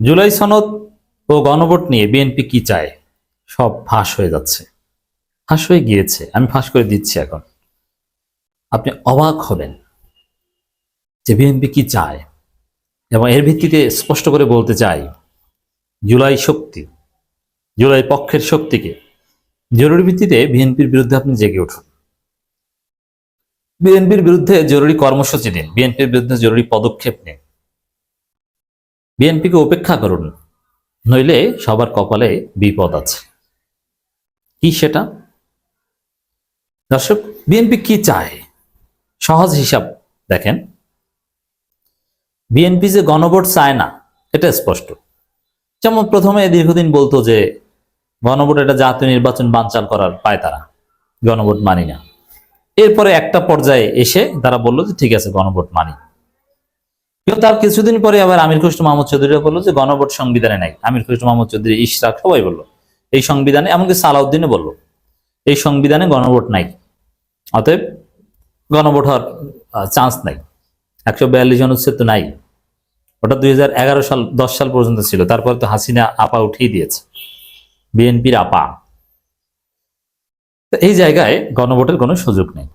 জুলাই সনদ ও গণভোট নিয়ে বিএনপি কি চায়? সব ফাঁস হয়ে যাচ্ছে। ফাঁস হয়ে গিয়েছে। আমি ফাঁস করে দিচ্ছি এখন। আপনি অবাক হবেন যে বিএনপি কি চায়। এবং এর ভিত্তিতে স্পষ্ট করে বলতে চাই, জুলাই শক্তি, জুলাই পক্ষের শক্তিকে জরুরি ভিত্তিতে বিএনপির বিরুদ্ধে আপনি জেগে উঠুন। বিএনপির বিরুদ্ধে জরুরি কর্মসূচি দিন। বিএনপির বিরুদ্ধে জরুরি পদক্ষেপ নিন। বিএনপিকে উপেক্ষা করুন, নইলে সবার কপালে বিপদ আছে। কি সেটা? দর্শক, বিএনপি কি চায়? সহজ হিসাব দেখেন। বিএনপি যে গণভোট চায় না, এটা স্পষ্ট। যেমন প্রথমে দীর্ঘদিন বলতো যে গণভোট এটা জাতীয় নির্বাচন বানচাল করার পায় তারা, গণভোট মানি না। এরপরে একটা পর্যায়ে এসে তারা বলল যে ঠিক আছে, গণভোট মানি। কিন্তু তার কিছুদিন পরে আবার আমির খুশরু মাহমুদ চৌধুরী বলল যে গণভোট সংবিধানে নাই। আমির খুশরু মাহমুদ চৌধুরী, ইশরাক সবাই বলল। এই সংবিধানে, এমনকি সালাউদ্দিনও বলল, এই সংবিধানে গণভোট নাই। অতএব গণভোট হওয়ার চান্স নাই। একশো বিয়াল্লিশ অনুচ্ছেদ তো নাই। ওটা দুই হাজার এগারো সাল, দশ সাল পর্যন্ত ছিল। তারপর তো হাসিনা আপা উঠিয়ে দিয়েছে। বিএনপির আপা। এই জায়গায় গণভোটের কোনো সুযোগ নেই।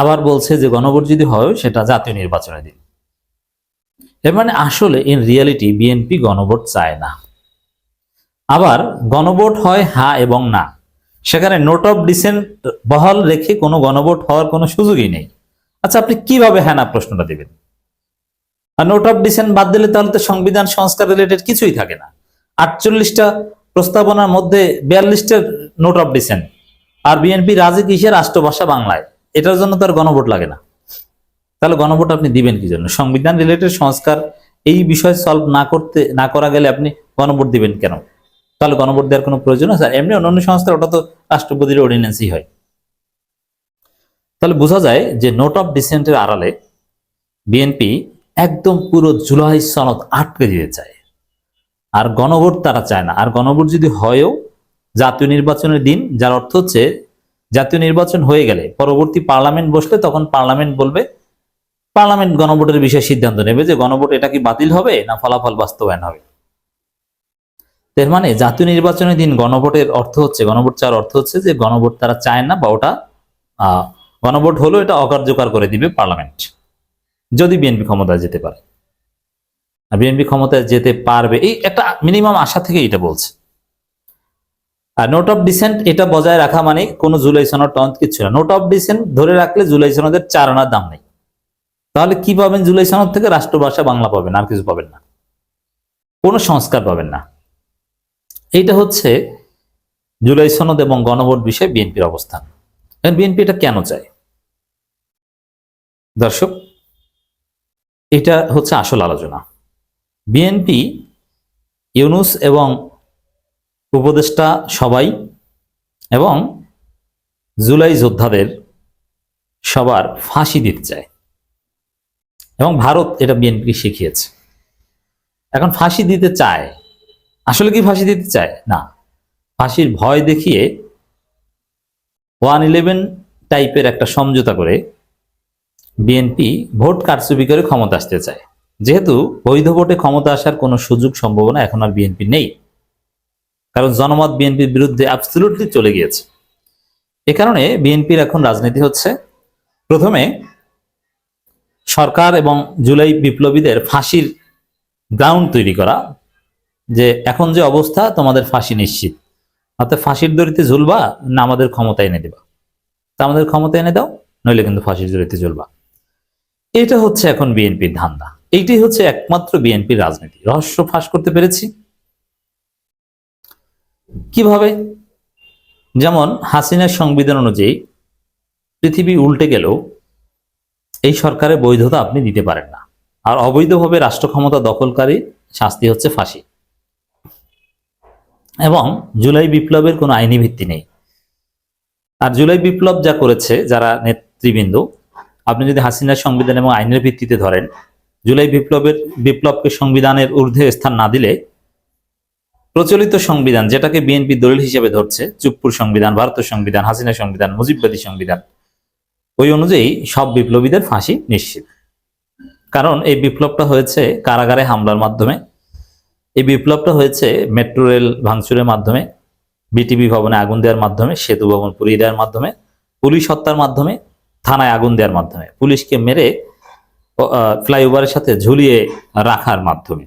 আবার বলছে যে গণভোট যদি হয়, সেটা জাতীয় নির্বাচনে দিন। এর মানে আসলে ইন রিয়ালিটি বিএনপি গণভোট চায় না। আবার গণভোট হয় হা এবং না। সেখানে নোট অফ ডিসেন্ট বহাল রেখে কোনো গণভোট হওয়ার কোনো সুযোগই নেই। আচ্ছা আপনি কীভাবে হ্যাঁ না প্রশ্নটা দিবেন? আর নোট অফ ডিসেন্ট বাদ দিলে তাহলে তো সংবিধান সংস্কার রিলেটেড কিছুই থাকে না। আটচল্লিশটা প্রস্তাবনার মধ্যে বিয়াল্লিশটা নোট অফ ডিসেন্ট আর বিএনপি রাজি কিসের? রাষ্ট্রভাষা বাংলায়। এটার জন্য তো আর গণভোট লাগে না। তাহলে গণভোট আপনি দিবেন কি জন্য? সংবিধান রিলেটেড সংস্কার এই বিষয় সলভ না করতে, না করা গেলে আপনি গণভোট দিবেন কেন? তাহলে গণভোট দেওয়ার কোনো প্রয়োজন আছে? এমনি অন্যান্য সংস্কার, ওটা তো রাষ্ট্রপতির অর্ডিন্যান্সই হয়। তাহলে বোঝা যায় যে নোট অফ ডিসেন্টের আড়ালে বিএনপি একদম পুরো জুলাই সনদ আটকে দিতে চায় আর গণভোট তারা চায় না। আর গণভোট যদি হয়ও, জাতীয় নির্বাচনের দিন, যার অর্থ হচ্ছে জাতীয় নির্বাচন হয়ে গেলে, পরবর্তী পার্লামেন্ট বসলে তখন পার্লামেন্ট বলবে পার্লামেন্ট গণভোটের বিষয়ে সিদ্ধান্ত নেবে যে গণভোট এটা কি বাতিল হবে না ফলাফল বাস্তবায়ন হবে। এর মানে জাতীয় নির্বাচনের দিন গণভোটের অর্থ হচ্ছে, গণভোট চাওয়ার অর্থ হচ্ছে যে গণভোট তারা চায় না বা ওটা গণভোট হলো এটা অকার্যকর করে দিবে পার্লামেন্ট, যদি বিএনপি ক্ষমতায় যেতে পারে। বিএনপি ক্ষমতায় যেতে পারবে, এই একটা মিনিমাম আশা থেকে এটা বলছে। আর নোট অফ ডিসেন্ট এটা বজায় রাখা মানে কোনো জুলাই সনদ টন্ত কিছু না। নোট অফ ডিসেন্ট ধরে রাখলে জুলাই সনদের চার আনার দাম নেই। তাহলে কি পাবেন জুলাই সনদ থেকে? রাষ্ট্রভাষা, বাংলা পাবেন, আর কিছু পাবেন না। কোনো সংস্কার পাবেন না। এইটা হচ্ছে জুলাই সনদ এবং গণভোট বিষয়ে বিএনপির অবস্থান। বিএনপি এটা কেন চায়? দর্শক, এটা হচ্ছে আসল আলোচনা। বিএনপি, ইউনুস এবং উপদেষ্টা সবাই এবং জুলাই যোদ্ধাদের সবার ফাঁসি দিতে চায়। এবং ভারত এটা বিএনপি শিখিয়েছে। এখন ফাঁসি দিতে চায়, আসলে কি ফাঁসি দিতে চায়? না, ফাঁসির ভয় দেখিয়ে ওয়ান ইলেভেন টাইপের একটা সমঝোতা করে বিএনপি ভোট কারচুপি করে ক্ষমতা আসতে চায়। যেহেতু বৈধ ভোটে ক্ষমতা আসার কোনো সুযোগ, সম্ভাবনা এখন আর বিএনপি নেই। কারণ জনমত বিএনপির বিরুদ্ধে অ্যাবসলুটলি চলে গিয়েছে। এ কারণে বিএনপির এখন রাজনীতি হচ্ছে। প্রথমে সরকার এবং জুলাই বিপ্লবীদের ফাঁসির গ্রাউন্ড তৈরি করা, যে এখন যে অবস্থা, তোমাদের ফাঁসি নিশ্চিত। অর্থাৎ ফাঁসির দড়িতে ঝুলবা, না আমাদের ক্ষমতা এনে দেবা। তা আমাদের ক্ষমতা এনে দাও, নইলে কিন্তু ফাঁসির দড়িতে ঝুলবা। এটা হচ্ছে এখন বিএনপির ধান্দা। এইটাই হচ্ছে একমাত্র বিএনপির রাজনীতি। রহস্য ফাঁস করতে পেরেছি। কীভাবে? যেমন হাসিনার সংবিধান অনুযায়ী পৃথিবী উল্টে গেলেও এই সরকারের বৈধতা আপনি দিতে পারেন না। আর অবৈধভাবে রাষ্ট্র ক্ষমতা দখলকারী শাস্তি হচ্ছে ফাঁসি। এবং জুলাই বিপ্লবের কোনো আইনি ভিত্তি নেই। আর জুলাই বিপ্লব যা করেছে, যারা নেতৃবৃন্দ, আপনি যদি হাসিনার সংবিধান এবং আইনের ভিত্তিতে ধরেন, জুলাই বিপ্লবের, বিপ্লবকে সংবিধানের ঊর্ধ্বে স্থান না দিলে প্রচলিত সংবিধান, যেটাকে বিএনপি দলিল হিসেবে ধরছে, চুপ্পুর সংবিধান, ভারতের সংবিধান হাসিনা সংবিধান, মুজিববাদী সংবিধান ওই অনুযায়ী সব বিপ্লবীদের ফাঁসি নিশ্চিত। কারণ এই বিপ্লবটা হয়েছে কারাগারে হামলার মাধ্যমে। এই বিপ্লবটা হয়েছে মেট্রো রেল ভাঙচুরের মাধ্যমে, বিটিভি ভবনে আগুন দেওয়ার মাধ্যমে, সেতু ভবন পুড়িয়ে দেওয়ার মাধ্যমে, পুলিশ হত্যার মাধ্যমে, থানায় আগুন দেওয়ার মাধ্যমে, পুলিশকে মেরে ফ্লাইওভারের সাথে ঝুলিয়ে রাখার মাধ্যমে।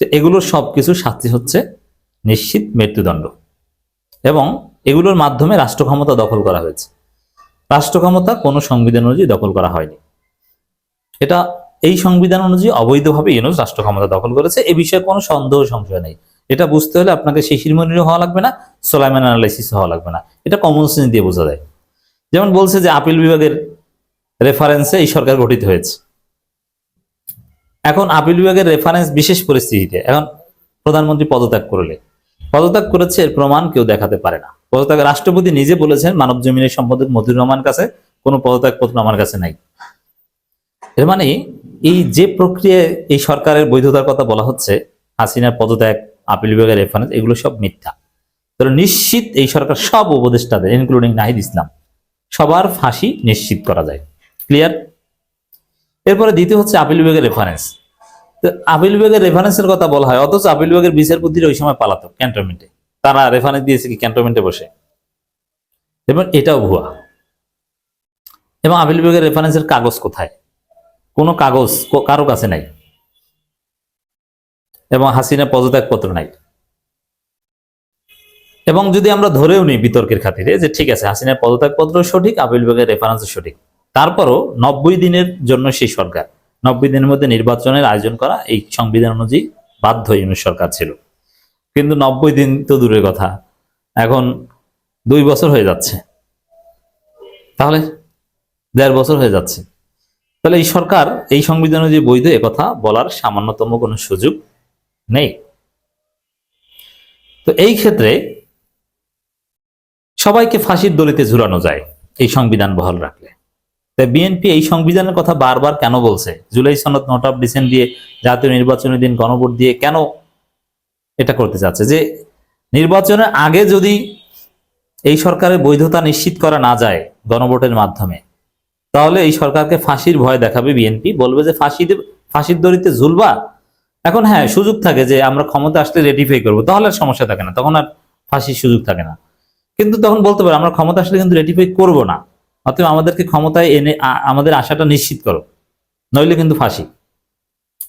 তো এগুলোর সব কিছু শাস্তি হচ্ছে নিশ্চিত মৃত্যুদণ্ড। এবং এগুলোর মাধ্যমে রাষ্ট্র ক্ষমতা দখল করা হয়েছে। রাষ্ট্র ক্ষমতা কোনো সংবিধান অনুযায়ী দখল করা হয়নি। এটা এই সংবিধান অনুযায়ী অবৈধভাবে ইউনুস রাষ্ট্র ক্ষমতা দখল করেছে, এ বিষয়ে কোনো সন্দেহ সংশয় নেই। এটা বুঝতে হলে আপনাকে শিশির মনিরও হওয়া লাগবে না, সোলাইমান অ্যানালাইসিস হওয়া লাগবে না। এটা কমন সেন্স দিয়ে বোঝা যায়। যেমন বলছে যে আপিল বিভাগের রেফারেন্সে এই সরকার গঠিত হয়েছে। এখন আপিল বিভাগের রেফারেন্স বিশেষ পরিস্থিতিতে, এখন প্রধানমন্ত্রী পদত্যাগ করলে। পদত্যাগ করেছে, এর প্রমাণ কেউ দেখাতে পারে না। পদত্যাগ রাষ্ট্রপতি নিজে বলেছেন, মানব জমিনের সম্পাদক মতিউর রহমান কাছে কোনো পদত্যাগ পত্র আমার কাছে নাই। এর মানে এই যে প্রক্রিয়ায় এই সরকারের বৈধতার কথা বলা হচ্ছে, হাসিনার পদত্যাগ, আপিল বিভাগের রেফারেন্স এগুলো সব মিথ্যা। তাহলে নিশ্চিত এই সরকার সব উপদেষ্টাদের ইনক্লুডিং নাহিদ ইসলাম, সবার ফাঁসি নিশ্চিত করা যায়। ক্লিয়ার এরপরে দ্বিতীয় হচ্ছে আপিল বিভাগের রেফারেন্স তো আপিল বিভাগের রেফারেন্সের কথা বলা হয়, অথচ আপিল বিভাগের বিচারপতিরা ওই সময় পালাতো ক্যান্টনমেন্টে তারা রেফারেন্স দিয়েছে কি ক্যান্টনমেন্টে বসে। এবং এটাও ভুয়া। এবং আপিল বিভাগের রেফারেন্সের কাগজ কোথায়? কোনো কাগজ কারও কাছে নাই। এবং হাসিনা পদত্যাগপত্র নাই। এবং যদি আমরা ধরেও নিই বিতর্কের খাতিরে যে ঠিক আছে, হাসিনার পদত্যাগপত্র সঠিক, আপিল বিভাগের রেফারেন্স সঠিক। তারপরও নব্বই দিনের জন্য সেই সরকার, নব্বই দিনের মধ্যে নির্বাচনের আয়োজন করা এই সংবিধান অনুযায়ী বাধ্য ইউনুস সরকার ছিল। কিন্তু নব্বই দিন তো দূরের কথা। এখন দুই বছর হয়ে যাচ্ছে। তাহলে দেড় বছর হয়ে যাচ্ছে। তাহলে এই সরকার, এই সংবিধান অনুযায়ী বৈধ কথা বলার সামান্যতম কোনো সুযোগ নেই। তো এই ক্ষেত্রে সবাইকে ফাঁসির দলিতে ঝুলানো যায় এই সংবিধান বহাল রাখলে। তাই বিএনপি এই সংবিধানের কথা বারবার কেন বলছে? জুলাই সনদ নোট অফ ডিসেন্ট দিয়ে জাতীয় নির্বাচনের দিন গণভোট দিয়ে কেন এটা করতে চাচ্ছে যে নির্বাচনের আগে যদি এই সরকারের বৈধতা নিশ্চিত করা না যায় গণভোটের মাধ্যমে, তাহলে এই সরকারকে ফাঁসির ভয় দেখাবে বিএনপি। বলবে যে ফাঁসি ফাঁসির দড়িতে ঝুলবা? এখন হ্যাঁ সুযোগ থাকে যে আমরা ক্ষমতা আসলে রেটিফাই করব, তাহলে আর সমস্যা থাকে না, তখন আর ফাঁসির সুযোগ থাকে না। কিন্তু তখন বলতে পারে, আমরা ক্ষমতা আসলে কিন্তু রেটিফাই করব না, অতএব আমাদেরকে ক্ষমতায় এনে আমাদের আশাটা নিশ্চিত করো, নইলে কিন্তু ফাঁসি।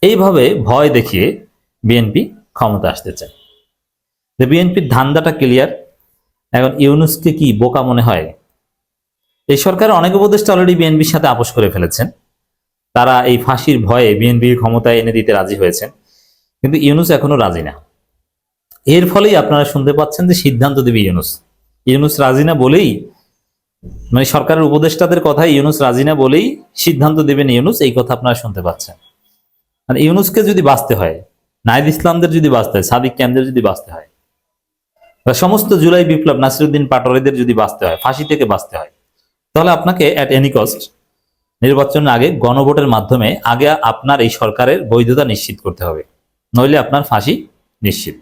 এইভাবে ভয় দেখিয়ে বিএনপি ক্ষমতা আসতে চায় বিএনপির ধান্দাটা ক্লিয়ার এখন ইউনুসকে কি বোকা মনে হয়? এই সরকারের অনেক উপদেষ্টা অলরেডি বিএনপির সাথে আপোষ করে ফেলেছেন। তারা এই ফাঁসির ভয়ে বিএনপির ক্ষমতায় এনে দিতে রাজি হয়েছেন। কিন্তু ইউনুস এখনও রাজি না। এর ফলেই আপনারা শুনতে পাচ্ছেন যে সিদ্ধান্ত দেবে ইউনুস। ইউনুস রাজি না বলেই মানে সরকারের উপদেষ্টাদের কথাই ইউনুস রাজি না বলেই সিদ্ধান্ত দেবেন ইউনুস, এই কথা আপনারা শুনতে পাচ্ছেন। মানে ইউনুসকে যদি বাঁচতে হয় নাইদ ইসলামদের যদি বাঁচতে হয়, সাদিক ক্যামদের যদি বাঁচতে হয়, বা সমস্ত জুলাই বিপ্লব নাসিরুদ্দিন পাটোয়ারিদের যদি বাঁচতে হয়, ফাঁসি থেকে বাঁচতে হয়, তাহলে আপনাকে অ্যাট এনি কস্ট নির্বাচনের আগে গণভোটের মাধ্যমে আগে আপনার এই সরকারের বৈধতা নিশ্চিত করতে হবে। নইলে আপনার ফাঁসি নিশ্চিত।